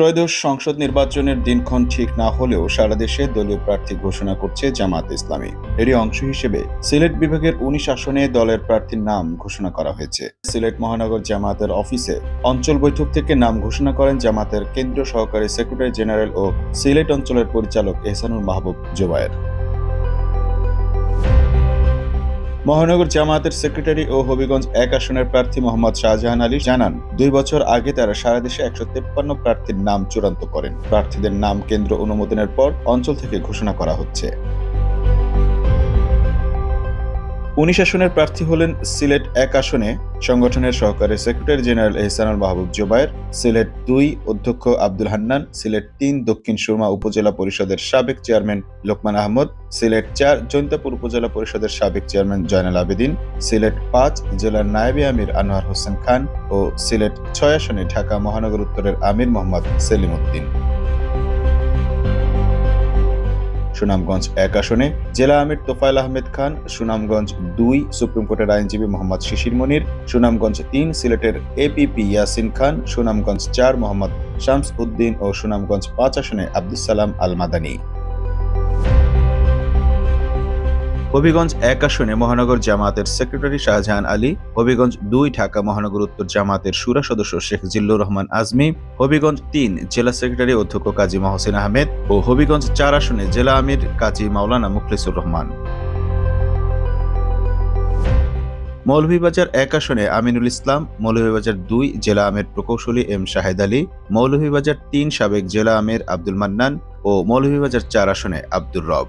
ত্রয়োদশ সংসদ নির্বাচনের দিনক্ষণ ঠিক না হলেও সারা দেশে দলীয় প্রার্থী ঘোষণা করছে জামাত ইসলামী। এরই অংশ হিসেবে সিলেট বিভাগের উনিশ আসনে দলের প্রার্থীর নাম ঘোষণা করা হয়েছে। সিলেট মহানগর জামাতের অফিসে অঞ্চল বৈঠক থেকে নাম ঘোষণা করেন জামাতের কেন্দ্রীয় সহকারী সেক্রেটারি জেনারেল ও সিলেট অঞ্চলের পরিচালক এহসানুল মাহবুব জোবায়ের। মহানগর জামায়াতের সেক্রেটারি ও হবিগঞ্জ এক আসনের প্রার্থী মোহাম্মদ শাহজাহান আলী জানান, দুই বছর আগে তারা সারা দেশে একশো তেপ্পান্ন প্রার্থীর নাম চূড়ান্ত করেন। প্রার্থীদের নাম কেন্দ্র অনুমোদনের পর অঞ্চল থেকে ঘোষণা করা হচ্ছে। উনিশ আসনের প্রার্থী হলেন সিলেট এক আসনে। সংগঠনের সহকারী সেক্রেটারি জেনারেল এহসানুল মাহবুব জোবায়ের, সিলেট দুই অধ্যক্ষ আব্দুল হান্নান, সিলেট তিন দক্ষিণ সুরমা উপজেলা পরিষদের সাবেক চেয়ারম্যান লোকমান আহমদ, সিলেট চার জৈন্তাপুর উপজেলা পরিষদের সাবেক চেয়ারম্যান জয়নাল আবেদিন, সিলেট পাঁচ জেলার নায়েবে আমির আনোয়ার হোসেন খান ও সিলেট ছয় আসনে ঢাকা মহানগর উত্তরের আমির মোহাম্মদ সেলিম উদ্দিন। সুনামগঞ্জ এক আসনে। জেলা আমির তোফায়েল আহমেদ খান, সুনামগঞ্জ দুই, সুপ্রিম কোর্টের আইনজীবী মোহাম্মদ শিশির মনির, সুনামগঞ্জ তিন, সিলেটের এপিপি ইয়াসিন খান, সুনামগঞ্জ চার, মোহাম্মদ শামস উদ্দিন ও সুনামগঞ্জ পাঁচ আসনে আব্দুল সালাম আল মাদানী হবিগঞ্জ এক আসনে মহানগর জামাতের সেক্রেটারি শাহজাহান আলী, হবিগঞ্জ দুই ঢাকা মহানগর উত্তর জামাতের সুরা সদস্য শেখ জিল্লুর রহমান আজমি, হবিগঞ্জ তিন জেলা সেক্রেটারি অধ্যক্ষ কাজী মহসিন আহমেদ ও হবিগঞ্জ চার আসনে জেলা আমির কাজী মাওলানা মুখলিসুর রহমান। মৌলভীবাজার এক আসনে আমিনুল ইসলাম, মৌলভীবাজার দুই জেলা আমের প্রকৌশলী এম শাহেদ আলী, মৌলভীবাজার তিন সাবেক জেলা আমের আব্দুল মান্নান ও মৌলভীবাজার চার আসনে Abdur Rob.